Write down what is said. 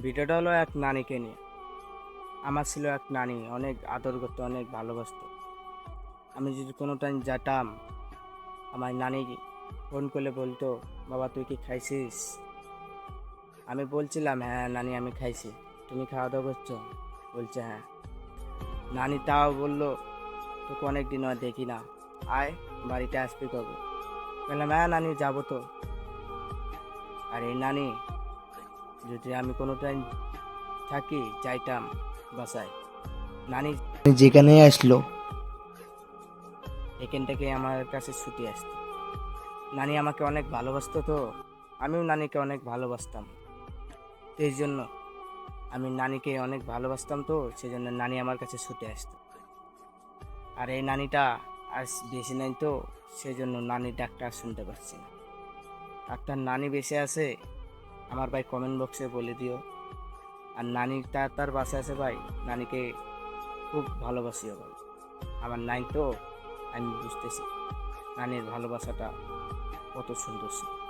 ভিডিওটা হলো এক নানিকে নিয়ে। আমার ছিল এক নানি, অনেক আদর করতো, অনেক ভালোবাসতো। আমি যদি কোনো টাইম যেতাম, আমার নানি ফোন করলে বলতো, বাবা, তুই কি খাইছিস? আমি বলছিলাম হ্যাঁ নানি, আমি খাইছি। তুমি খাওয়া দাওয়া করছ? বলছে হ্যাঁ। নানি তাও বলল, তোকে অনেক দিন আর দেখি না। আয়, বাড়িতে আসবি কবে? বললাম হ্যাঁ নানি, যাব তো। আর এই নানি যদি আমি কোনো টাইম থাকি যাইতাম বাসায়। নানি যেখানে আসলো? এখান থেকে আমার কাছে ছুটি আসতো। নানি আমাকে অনেক ভালোবাসতো তো আমিও নানিকে অনেক ভালোবাসতাম। এই জন্য আমি নানিকে অনেক ভালোবাসতাম তো সেই জন্য নানি আমার কাছে ছুটে আসতো। আর এই নানিটা আর বেশি নাই তো সেই জন্য নানির ডাক্তার শুনতে পাচ্ছি না। ডাক্তার নানি বেঁচে আছে আমার ভাই কমেন্ট বক্সে বলে দিও। আর নানি তার তার বাসে আছে ভাই, নানিকে খুব ভালোবাসিও ভাই। আমার নাই তো, আমি বুঝতেছি। নানির ভালোবাসাটা কত সুন্দর ছিল।